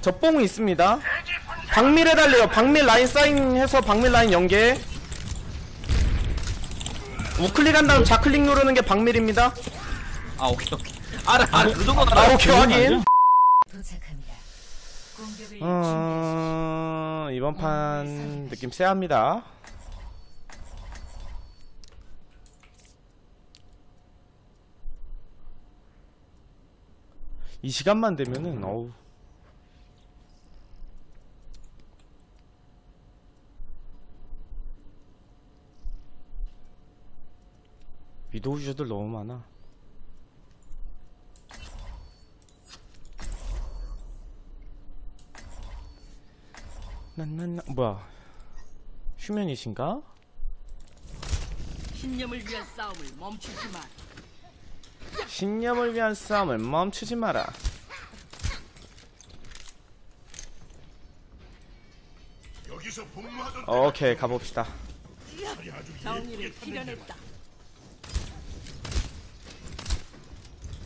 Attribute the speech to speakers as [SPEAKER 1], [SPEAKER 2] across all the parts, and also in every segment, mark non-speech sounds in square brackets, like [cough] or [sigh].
[SPEAKER 1] 저뽕 있습니다. 박밀 해달래요. 박밀 라인 사인해서 박밀 라인 연계. 우클릭 한 다음 좌클릭 누르는 게 박밀입니다.
[SPEAKER 2] 아 오케이 오케이 알아 알아 그 정도
[SPEAKER 1] 아,
[SPEAKER 2] 알아
[SPEAKER 1] 오케이, 확인. 어, 이번 판 느낌 쎄합니다. 이 시간만 되면은 어우 위도우 유저들 너무 많아. 난난난 뭐야? 휴면이신가?
[SPEAKER 3] 신념을 위한 싸움을 멈추지 마.
[SPEAKER 1] 신념을 위한 싸움을 멈추지 마라. 오케이 가봅시다.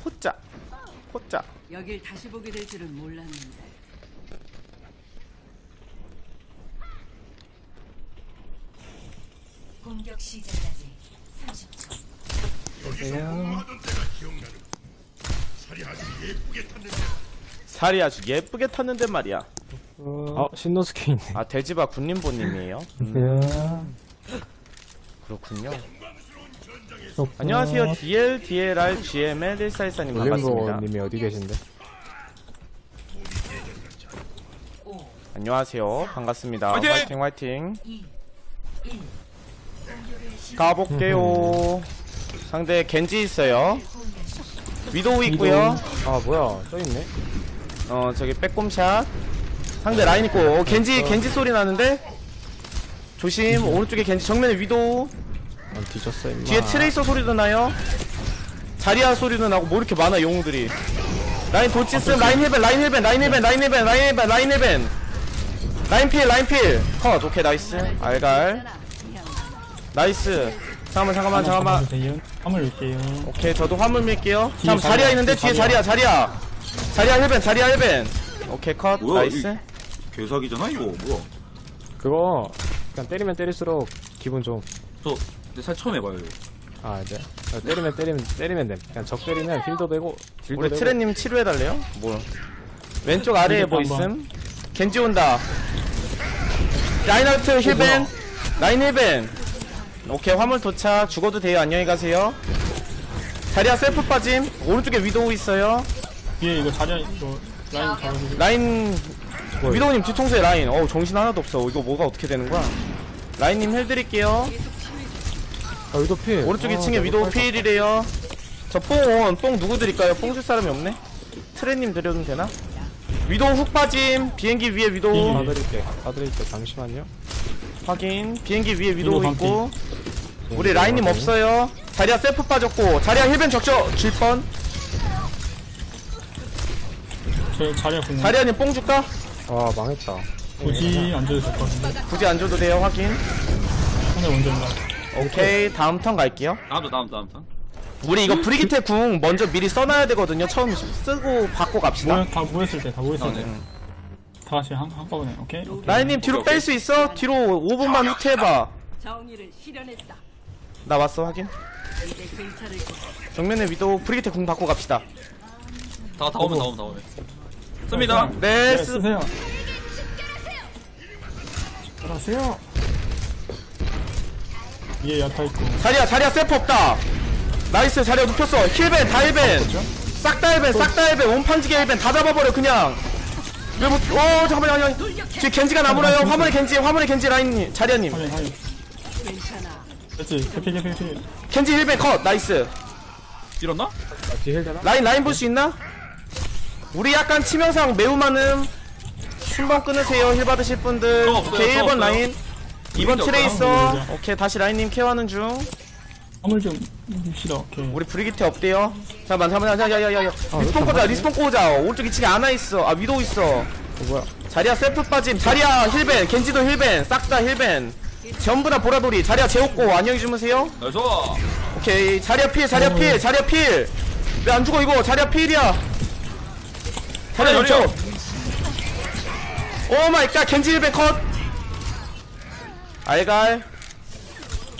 [SPEAKER 1] 호짜, 호짜.
[SPEAKER 3] 여길 다시 보게 될 줄은 몰랐는데.
[SPEAKER 4] 공격 시작까지 30초.
[SPEAKER 1] 살이 아주 예쁘게 탔는데 말이야.
[SPEAKER 5] 어, 신노스케 있네.
[SPEAKER 1] 아 돼지바 군림보님이에요.
[SPEAKER 5] 야.
[SPEAKER 1] 그렇군요. 안녕하세요 DL DLR GML 1414님 반갑습니다.
[SPEAKER 5] 올림보님이 어디 계신데?
[SPEAKER 4] 5,
[SPEAKER 1] 안녕하세요 반갑습니다.
[SPEAKER 2] 화이팅!
[SPEAKER 1] 화이팅 화이팅.
[SPEAKER 4] 2, 1. 공격을 시작.
[SPEAKER 1] 가볼게요. 상대 겐지 있어요. 위도우 있고요.
[SPEAKER 5] 아, 뭐야. 저 있네.
[SPEAKER 1] 어 저기 빼꼼샷. 상대 라인 있고. 어, 겐지 겐지 소리 나는데? 조심. 오른쪽에 겐지 정면에 위도우.
[SPEAKER 5] 난 뒤졌어, 임마.
[SPEAKER 1] 뒤에 트레이서 소리도 나요. 자리아 소리도 나고 뭐 이렇게 많아 영웅들이. 라인 돌진스 라인 힐벤 라인 힐벤 라인 힐벤 라인 힐벤 라인 힐벤 라인 힐벤 라인 필 라인 필 컷 오케이 나이스. 알갈. 나이스 잠깐만 잠깐만 잠깐만.
[SPEAKER 6] 화물 올게요.
[SPEAKER 1] 오케이 저도 화물 밀게요.
[SPEAKER 6] 뒤에
[SPEAKER 1] 잠깐 자리아
[SPEAKER 6] 자리야,
[SPEAKER 1] 있는데?
[SPEAKER 6] 뒤에
[SPEAKER 1] 뒤에 자리아 자리아 자리아 힐벤 자리아 힐벤. 오케이 컷.
[SPEAKER 2] 뭐야,
[SPEAKER 1] 나이스.
[SPEAKER 2] 개사기잖아 이거. 뭐야?
[SPEAKER 5] 그거, 그냥 때리면 때릴수록 기분 좀.
[SPEAKER 2] 저 근데 살 처음 해봐요 이거.
[SPEAKER 5] 아, 이제. 아, 때리면 때리면, 때리면 돼. 그냥 적 때리면 힐도 되고, 딜도
[SPEAKER 1] 우리
[SPEAKER 5] 되고.
[SPEAKER 1] 트레님 치료해달래요? 뭐. 왼쪽 아래에 뭐 있음? 겐지 온다. 라인하트 힐벤. 라인 힐벤 오케이 화물 도착. 죽어도 돼요. 안녕히 가세요. 자리야 셀프 빠짐. 오른쪽에 위도우 있어요.
[SPEAKER 6] 뒤에 이거 자리야 이거 라인 잡아주고.
[SPEAKER 1] 라인 위도우님 뒤통수에 라인. 어우 정신 하나도 없어. 이거 뭐가 어떻게 되는 거야? 라인님 힐 드릴게요.
[SPEAKER 5] 아, 위도 필.
[SPEAKER 1] 오른쪽
[SPEAKER 5] 아,
[SPEAKER 1] 2층에
[SPEAKER 5] 내가
[SPEAKER 1] 위도우 필이래요. 저 뽕은 뽕 누구 드릴까요? 뽕 줄 사람이 없네. 트레님 드려도 되나? 위도우 훅 빠짐. 비행기 위에 위도우.
[SPEAKER 5] 봐드릴게. 봐드릴게. 잠시만요.
[SPEAKER 1] 확인 비행기 위에 위도우
[SPEAKER 6] 위도우
[SPEAKER 1] 있고 우리 라인님 없어요 자리야 셀프 빠졌고 자리야 힐벤 적죠 질뻔
[SPEAKER 6] 저 자리야 공.
[SPEAKER 1] 자리야님 뽕 줄까?
[SPEAKER 5] 아, 망했다.
[SPEAKER 6] 굳이 안 줘도 될 것 같은데.
[SPEAKER 1] 굳이 안 줘도 돼요 확인
[SPEAKER 6] 상대 먼저 온다.
[SPEAKER 1] 오케이 다음 턴 갈게요
[SPEAKER 2] 다음도 다음 다음 다음
[SPEAKER 1] 우리 이거 브리기테 궁 먼저 미리 써놔야 되거든요 처음 쓰고 받고 갑시다
[SPEAKER 6] 모여 다 모였을 때 다 모였을
[SPEAKER 2] 아,
[SPEAKER 6] 때.
[SPEAKER 2] 네.
[SPEAKER 6] 다 같이 한 한꺼번에. 오케이. 오케이.
[SPEAKER 1] 라인님 뒤로 뺄 수 있어? 뒤로 5분만 후퇴해봐
[SPEAKER 3] 정의를 실현했다.
[SPEAKER 1] 나 왔어 확인
[SPEAKER 3] 이제 괜찮을 거야.
[SPEAKER 1] 정면에 위도우 브리기테 궁 받고 갑시다
[SPEAKER 2] 다, 다 오면 다 오면 다 오면 씁니다
[SPEAKER 1] 네
[SPEAKER 6] 네,
[SPEAKER 1] 쓰...
[SPEAKER 6] 쓰세요. 잘하세요. 위에 야타 있고.
[SPEAKER 1] 자리야 자리야 셀프 없다 나이스 자리야 눕혔어 힐벤 다 힐벤 싹다 힐벤 싹다 힐벤 원판지게 힐벤 다 잡아버려 그냥 왜 못.. 어 잠깐만요 아니, 아니. 뒤에 겐지가 나무라요 화물에 겐지 화물에 겐지 라인님.
[SPEAKER 3] 괜찮아.
[SPEAKER 6] 됐지. 개피 개피 개피.
[SPEAKER 1] 겐지 힐벤 컷 나이스
[SPEAKER 2] 밀었나?
[SPEAKER 5] 아, 되나?
[SPEAKER 1] 라인 라인 볼 수 있나? 우리 약간 치명상 매우 많음 순번 끊으세요 힐 받으실 분들
[SPEAKER 2] 어, 없어요,
[SPEAKER 1] 오케이
[SPEAKER 2] 없어요,
[SPEAKER 1] 1번 라인 2번
[SPEAKER 2] 없어요.
[SPEAKER 1] 트레이서
[SPEAKER 6] 없어요.
[SPEAKER 1] 오케이 다시 라인님 케어하는 중
[SPEAKER 6] 화물 좀 봅시다. 오케이.
[SPEAKER 1] 우리 브리기테 없대요? 잠깐만 잠깐만 야 야 야 야 야 리스폰
[SPEAKER 5] 이렇게
[SPEAKER 1] 꽂아
[SPEAKER 5] 하지?
[SPEAKER 1] 리스폰 꽂아 오른쪽 2층에 하나 있어. 아 위도 있어.
[SPEAKER 5] 어, 뭐야.
[SPEAKER 1] 자리야 셀프 빠짐. 자리야 힐벤. 겐지도 힐벤. 싹 다 힐벤. 전부 다 보라돌이. 자리야 재웠고. 안녕히 주무세요.
[SPEAKER 2] 나이스
[SPEAKER 1] 오케이. 자리야 필 자리야 필 자리야 필. 왜 안 죽어 이거? 자리야 필이야. 자리야
[SPEAKER 2] 자리야.
[SPEAKER 1] 왼쪽 오 마이 갓 겐지 1배 컷. 알갈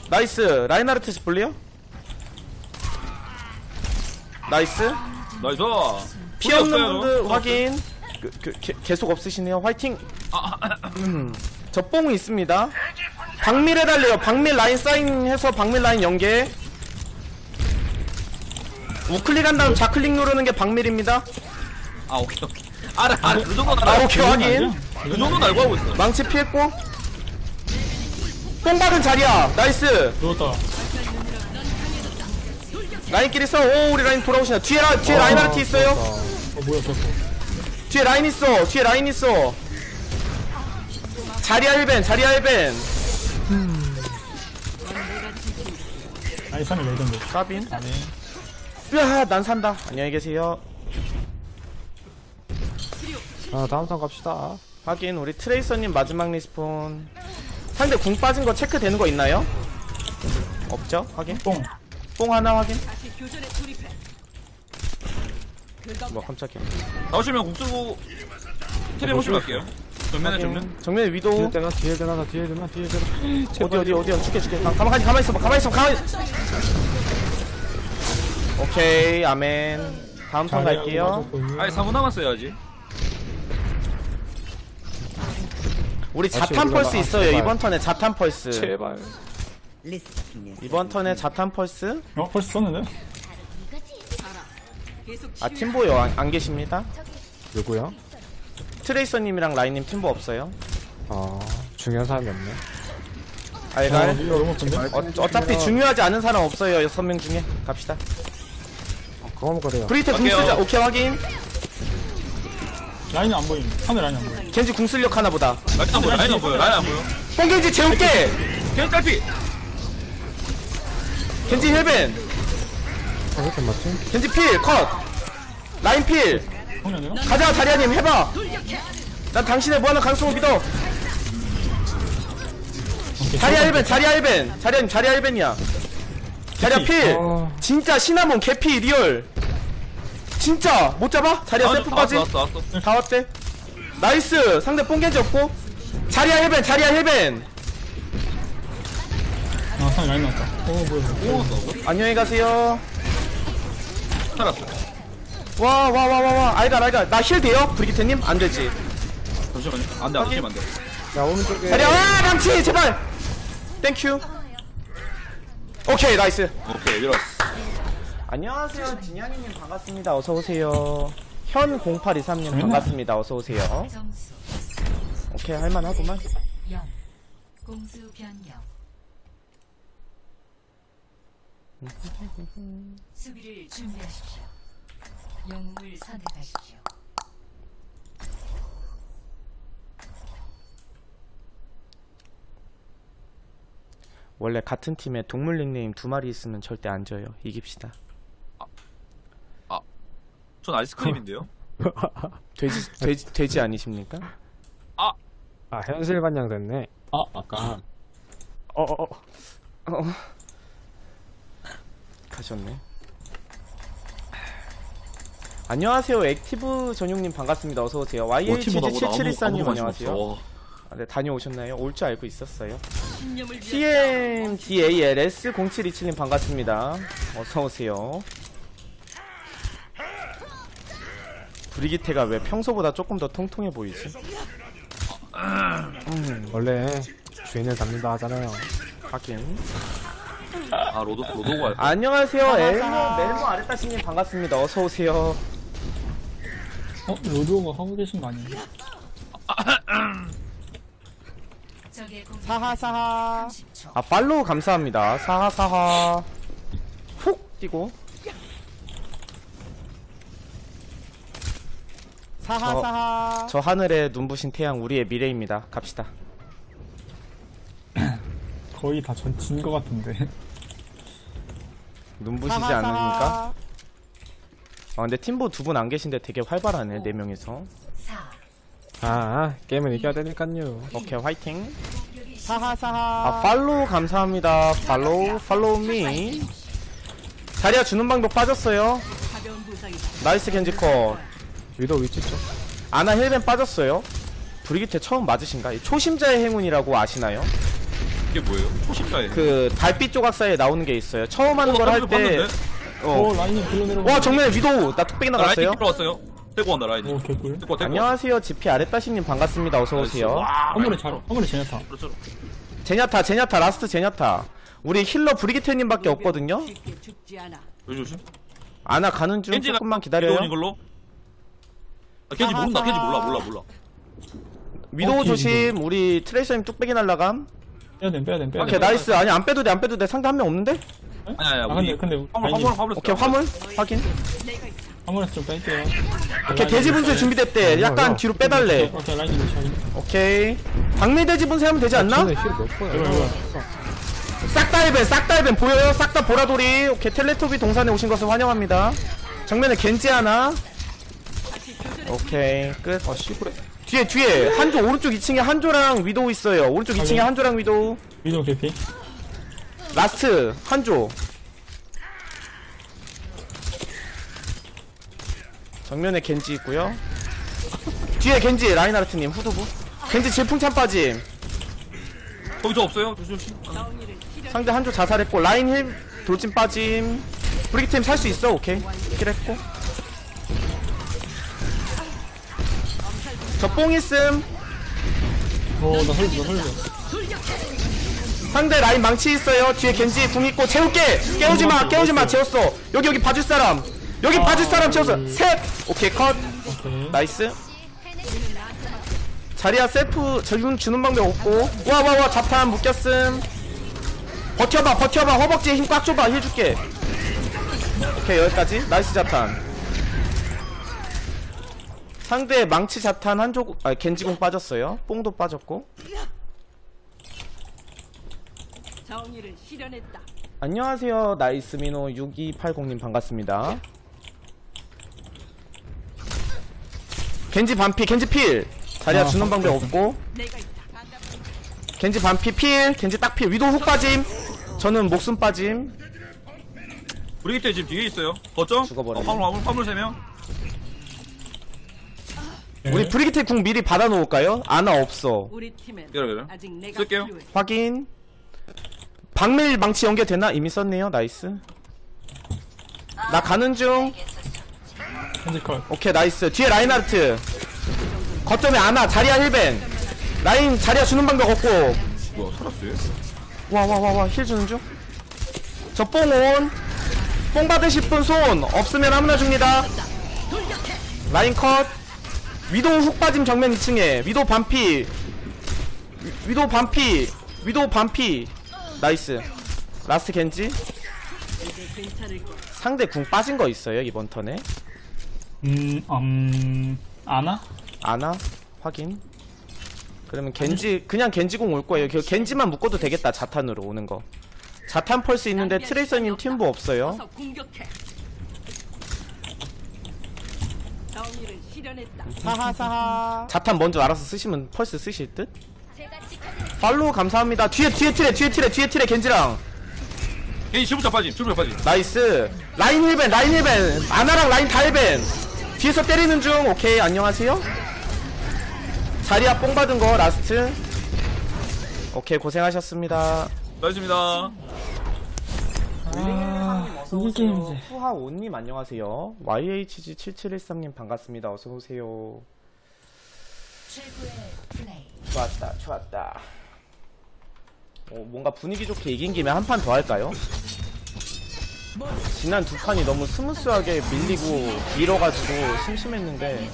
[SPEAKER 1] 나이스 라인하르트 볼래요? 나이스
[SPEAKER 2] 나이스.
[SPEAKER 1] 피 없는
[SPEAKER 2] 없어요,
[SPEAKER 1] 분들
[SPEAKER 2] 저?
[SPEAKER 1] 확인 그, 그, 게, 계속 없으시네요 화이팅 음, 저 뽕이 있습니다 박밀 해달래요 박밀 라인 사인해서 박밀 라인 연계 우클릭 한 다음 좌클릭 누르는 게 박밀입니다
[SPEAKER 2] 아 오케이 오케이. 알아 알아. 그 정도는 알아.
[SPEAKER 1] 아 오케이 확인
[SPEAKER 2] 그 정도는 알고 하고 있어.
[SPEAKER 1] 망치 피했고 뽕 박은 자리야. 나이스.
[SPEAKER 6] 누웠다.
[SPEAKER 1] 라인끼리 써오 우리 라인 돌아오시나 뒤에 라, 뒤에 라인 하르티 있어요?
[SPEAKER 6] 어, 뭐야, 저거.
[SPEAKER 1] 뒤에 라인 있어. 뒤에 라인 있어. 자리야 1벤. 자리야 1벤.
[SPEAKER 6] 아니, 3일 레전드.
[SPEAKER 1] 까빈?
[SPEAKER 6] 아네.
[SPEAKER 1] 으아 난 산다. 안녕히 계세요.
[SPEAKER 5] 아 다음 턴 갑시다.
[SPEAKER 1] 확인. 우리 트레이서님 마지막 리스폰 상대 궁 빠진 거 체크되는 거 있나요? 없죠? 확인
[SPEAKER 6] 뽕.
[SPEAKER 1] 뽕 하나 확인. 뭐 깜짝이야
[SPEAKER 2] 나오시면 공 쓰고 트레 모시고 갈게요. 정면에 정면.
[SPEAKER 1] 정면에
[SPEAKER 5] 뒤에
[SPEAKER 1] 위도우
[SPEAKER 5] 되나 뒤에 되나 뒤에 되나 뒤에 되나 [laughs]
[SPEAKER 1] 어디 어디 어디야 죽게 죽게 가- 가만히 가만히 있어봐 가만히 있어 가만히 오케이 아멘 다음 턴 갈게요
[SPEAKER 2] 아니 3분 남았어요 아직.
[SPEAKER 1] 우리 자탄. 펄스 있어요
[SPEAKER 5] 제발.
[SPEAKER 1] 이번 턴에 자탄 펄스
[SPEAKER 5] 제발
[SPEAKER 1] 이번 턴에 자탄 펄스
[SPEAKER 6] 어, 벌써 썼는데?
[SPEAKER 1] 아 팀보요 안, 안 계십니다
[SPEAKER 5] 누구야?
[SPEAKER 1] 트레이서님이랑 라인님 팀보 없어요
[SPEAKER 5] 아 중요한 사람이 없네
[SPEAKER 6] 어,
[SPEAKER 1] 알갈
[SPEAKER 6] 큰데?
[SPEAKER 1] 어, 어차피 중요하지 않은 사람 없어요 여섯 명 중에 갑시다
[SPEAKER 5] 그건 그래요
[SPEAKER 1] 브리테 궁
[SPEAKER 2] 갈게요.
[SPEAKER 1] 쓰자 오케이 확인
[SPEAKER 6] 라인이 안 보임. 하늘 라인이 안 보임.
[SPEAKER 1] 겐지 궁 쓸력 하나 보다
[SPEAKER 2] 라인 안 보여. 라인 안 보여. 라인 안 보여.
[SPEAKER 1] 뽕겐지 재울게
[SPEAKER 2] 그냥 딸피.
[SPEAKER 1] 겐지 힐벤
[SPEAKER 5] 어, 왜 이렇게 맞지?
[SPEAKER 1] 겐지 필컷 라인 필
[SPEAKER 6] 형이?
[SPEAKER 1] 가자 자리아님 해봐 난 당신의 무한한 강성을 믿어
[SPEAKER 6] 오케이,
[SPEAKER 1] 자리아 1벤 자리아 1벤 자리아님 자리아 1벤이야 자리아 필
[SPEAKER 5] 어.
[SPEAKER 1] 진짜 시나몬 개피 리얼 진짜 못 잡아? 자리아 세프
[SPEAKER 2] 다
[SPEAKER 1] 빠지
[SPEAKER 2] 왔어 왔어 왔어.
[SPEAKER 1] 다 왔대 나이스 상대 뽕겐지 없고 자리아 1벤 자리아 1벤
[SPEAKER 6] 아, 상에 라인 나왔다. 어, 뭐야.
[SPEAKER 2] 오 왔어.
[SPEAKER 1] 안녕히 가세요
[SPEAKER 2] 살았어.
[SPEAKER 1] 와 와 와 와와 알갈 알갈 나힐 돼요? 브리기테님? 안 되지
[SPEAKER 2] 잠시만요. 안돼 안 되시면 안 돼.
[SPEAKER 5] 야 오른쪽에
[SPEAKER 1] 자리야 와 망치 제발 땡큐 오케이 나이스
[SPEAKER 2] 오케이 밀었어.
[SPEAKER 1] 안녕하세요 진양이님 반갑습니다 어서오세요 현 0823님 반갑습니다. 어서 오세요.
[SPEAKER 4] 점수.
[SPEAKER 1] 오케이 할만하구만.
[SPEAKER 4] 0 공수 변경. 수비를 준비하십시오. 영웅을 선택하십시오.
[SPEAKER 1] 원래 같은 팀에 동물 닉네임 두 마리 있으면 절대 안 져요. 이깁시다
[SPEAKER 2] 전 아이스크림인데요. [laughs]
[SPEAKER 1] 돼지 돼지 돼지 아니십니까?
[SPEAKER 5] 아! 현실 반영 됐네.
[SPEAKER 6] 아, 아까.
[SPEAKER 5] 어어어.
[SPEAKER 1] 어. 가셨네. 안녕하세요. 액티브 전용님 반갑습니다. 어서 오세요. YHG774님 안녕하세요. 아, 네, 다녀오셨나요? 올 줄 알고 있었어요.
[SPEAKER 3] 신념을 위한
[SPEAKER 1] TMDALS0727님 반갑습니다. 어서 오세요 브리기테가 왜 평소보다 조금 더 통통해 보이지?
[SPEAKER 5] 원래 주인을 닮는다 하잖아요.
[SPEAKER 1] 하긴.
[SPEAKER 2] 아 로드 로드고 갈.
[SPEAKER 1] 안녕하세요 엘모 멜모 아르타시님 반갑습니다. 어서 오세요.
[SPEAKER 6] 어, 로드오가 하고 계신 거 아니에요?
[SPEAKER 4] 적의 공격
[SPEAKER 1] 사하 사하.
[SPEAKER 4] 30초
[SPEAKER 1] 아 팔로우 감사합니다. 사하 사하. 훅 뛰고 사하사하. 저 하늘에 눈부신 태양 우리의 미래입니다. 갑시다. [clears throat]
[SPEAKER 6] 거의 다 전, 진 거 같은데. [laughs]
[SPEAKER 1] 눈부시지 않으니까? 아 근데 팀보 두 분 안 계신데 되게 활발하네 네 명이서.
[SPEAKER 4] 4
[SPEAKER 5] 아, 아 게임은 이겨야 되니깐요.
[SPEAKER 1] 오케이 화이팅. 사하 사하. 아 팔로우 감사합니다. 팔로우 팔로우 미. 자리야 주는 방법 빠졌어요. 나이스 겐지컷
[SPEAKER 5] 위도 위치 쪽.
[SPEAKER 1] 아나 힐벤 빠졌어요 브리기테 처음 맞으신가? 이 초심자의 행운이라고 아시나요?
[SPEAKER 2] 이게 뭐예요? 초심자에.
[SPEAKER 1] 그 달빛 조각 사이에 나오는 게 있어요 처음 하는 걸
[SPEAKER 6] 할때오
[SPEAKER 1] 어.
[SPEAKER 6] 라인이 불러내려
[SPEAKER 1] 와 정면에 위도우 나 뚝배기
[SPEAKER 2] 아,
[SPEAKER 1] 나갔어요
[SPEAKER 2] 들어왔어요. 데리고 간다 라인이.
[SPEAKER 6] 오 개꿀
[SPEAKER 2] 데리고 데리고.
[SPEAKER 1] 안녕하세요 GP 아랫다시님 반갑습니다 어서 오세요
[SPEAKER 2] 와,
[SPEAKER 6] 화물에 잘 화물에 제냐타
[SPEAKER 2] 그렇죠.
[SPEAKER 1] 제냐타 제냐타 라스트 제냐타 우리 힐러 브리기테님밖에 없거든요.
[SPEAKER 2] 여기 조심.
[SPEAKER 1] 아나 가는 중 조금만 기다려요
[SPEAKER 2] 걸로. 아, 겐지 모른다. 겐지 몰라 몰라 몰라.
[SPEAKER 1] 위도우
[SPEAKER 6] 어,
[SPEAKER 1] 조심. 우리 트레이서님 뚝배기 날라감.
[SPEAKER 6] 빼야됨 빼야됨 빼야됨
[SPEAKER 1] 오케이 나이스. 아니 안 빼도 돼 안 빼도 돼. 상대 한 명 없는데?
[SPEAKER 2] 아니 아니
[SPEAKER 6] 아
[SPEAKER 2] 우리
[SPEAKER 6] 근데 근데
[SPEAKER 2] 화물 화물 화물.
[SPEAKER 1] 오케이 화물. 확인.
[SPEAKER 6] 화물에서 좀 뺄게요.
[SPEAKER 1] 오케이 돼지 분쇄 준비됐대. 약간 뒤로 빼달래.
[SPEAKER 6] 오케이 라인이 위치 확인
[SPEAKER 1] 오케이. 박미돼지 분쇄 하면 되지 않나?
[SPEAKER 5] 쟤네 힐몇
[SPEAKER 6] 이거
[SPEAKER 5] 번이야?
[SPEAKER 6] 이거.
[SPEAKER 1] 싹다 힐벤 싹다 힐벤 보여요? 싹 다 보라돌이. 오케이 텔레토비 동산에 오신 것을 환영합니다. 정면에 겐지 하나 오케이 끝.
[SPEAKER 5] 아 씨부레.
[SPEAKER 1] 뒤에 뒤에. 한조 오른쪽 2층에 한조랑 위도우 있어요. 오른쪽 2층에
[SPEAKER 6] 확인.
[SPEAKER 1] 한조랑 위도우.
[SPEAKER 6] 위도 개피.
[SPEAKER 1] 라스트 한조. 정면에 겐지 있고요. 뒤에 겐지 라인하르트님 후두부. 겐지 질풍찬 빠짐.
[SPEAKER 2] 거기 저 없어요. 조심 조심.
[SPEAKER 1] 상대 한조 자살했고 라인 힐 돌진 빠짐. 브리기팀 살수 있어? 오케이. 킬했고 저 뽕 있음.
[SPEAKER 6] 어나 헐드 나 헐드
[SPEAKER 1] 상대 라인 망치 있어요. 뒤에 겐지 궁 있고 채울게. 깨우지마 깨우지마. 채웠어. 여기 여기 봐줄 사람. 여기 봐줄 사람 채웠어. 셋. 오케이 컷.
[SPEAKER 6] 오케이.
[SPEAKER 1] 나이스. 자리야 셀프 저윤 주는 방법 없고. 와와와 자탄 묶였음. 버텨봐 버텨봐. 허벅지에 힘 꽉 줘봐. 힐 줄게. 오케이 여기까지. 나이스 자탄 상대 망치 자탄 한조 아 겐지공 빠졌어요 뽕도 빠졌고
[SPEAKER 3] 정의를 실현했다.
[SPEAKER 1] 안녕하세요 나이스 미노 6280님 반갑습니다 겐지 반피 겐지 필 자리야
[SPEAKER 6] 아,
[SPEAKER 1] 주는 방법 없고
[SPEAKER 3] 내가 있다.
[SPEAKER 1] 겐지 반피 필 겐지 딱필 위도 훅 빠짐 저는 목숨 빠짐
[SPEAKER 2] 브리기테 지금 뒤에 있어요. 거점.
[SPEAKER 1] 죽어버렸네.
[SPEAKER 2] 어, 화물 화물 화물 세 명.
[SPEAKER 1] 우리 브리기테 궁 미리 받아놓을까요? 아나 없어.
[SPEAKER 3] 우리 팀엔
[SPEAKER 2] 기다려 기다려.
[SPEAKER 3] 아직 내가
[SPEAKER 2] 쓸게요.
[SPEAKER 3] 필요해.
[SPEAKER 1] 확인. 박밀 망치 연결되나? 이미 썼네요. 나이스. 나 가는 중.
[SPEAKER 6] 현재 컷.
[SPEAKER 1] 오케이 나이스. 뒤에 라인하르트. 거점에 아나 자리야 힐벤. 라인 자리야 주는 방법 없고.
[SPEAKER 2] 뭐야 살았어요?
[SPEAKER 1] 와와와와 힐 주는 중 저 뽕 온. 뽕 받으실 분 손 없으면 아무나 줍니다. 라인 컷 위도우 훅 빠짐 정면 2층에 위도우 반피. 위- 위도우 반피. 위도우 반피. 나이스. 라스트 겐지. 상대 궁 빠진 거 있어요 이번 턴에?
[SPEAKER 6] 음, 음, 아나?
[SPEAKER 1] 아나? 확인. 그러면 겐지 그냥 겐지공 올 거예요. 그 겐지만 묶어도 되겠다 자탄으로 오는 거. 자탄 펄스 있는데 트레이서님 팀보 없어요
[SPEAKER 3] 실현했다.
[SPEAKER 1] 사하 사하 자탄 먼저 알아서 쓰시면 펄스 쓰실 듯? 팔로우 감사합니다 뒤에 뒤에 트레 뒤에 트레 뒤에 트레 겐지랑
[SPEAKER 2] 겐지 지붕차 빠짐. 지붕차 빠짐.
[SPEAKER 1] 나이스 라인 힐벤 라인 힐벤 아나랑 라인 다 힐벤 뒤에서 때리는 중 오케이 안녕하세요 자리야 뽕 받은 거 라스트 오케이 고생하셨습니다
[SPEAKER 2] 나이스입니다.
[SPEAKER 6] 게임이지.
[SPEAKER 1] 후하오님 안녕하세요 YHG7713님 반갑습니다 어서오세요. 좋았다 좋았다 어, 뭔가 분위기 좋게 이긴 김에 한 판 더 할까요? 지난 두 판이 너무 스무스하게 밀리고 밀어가지고 심심했는데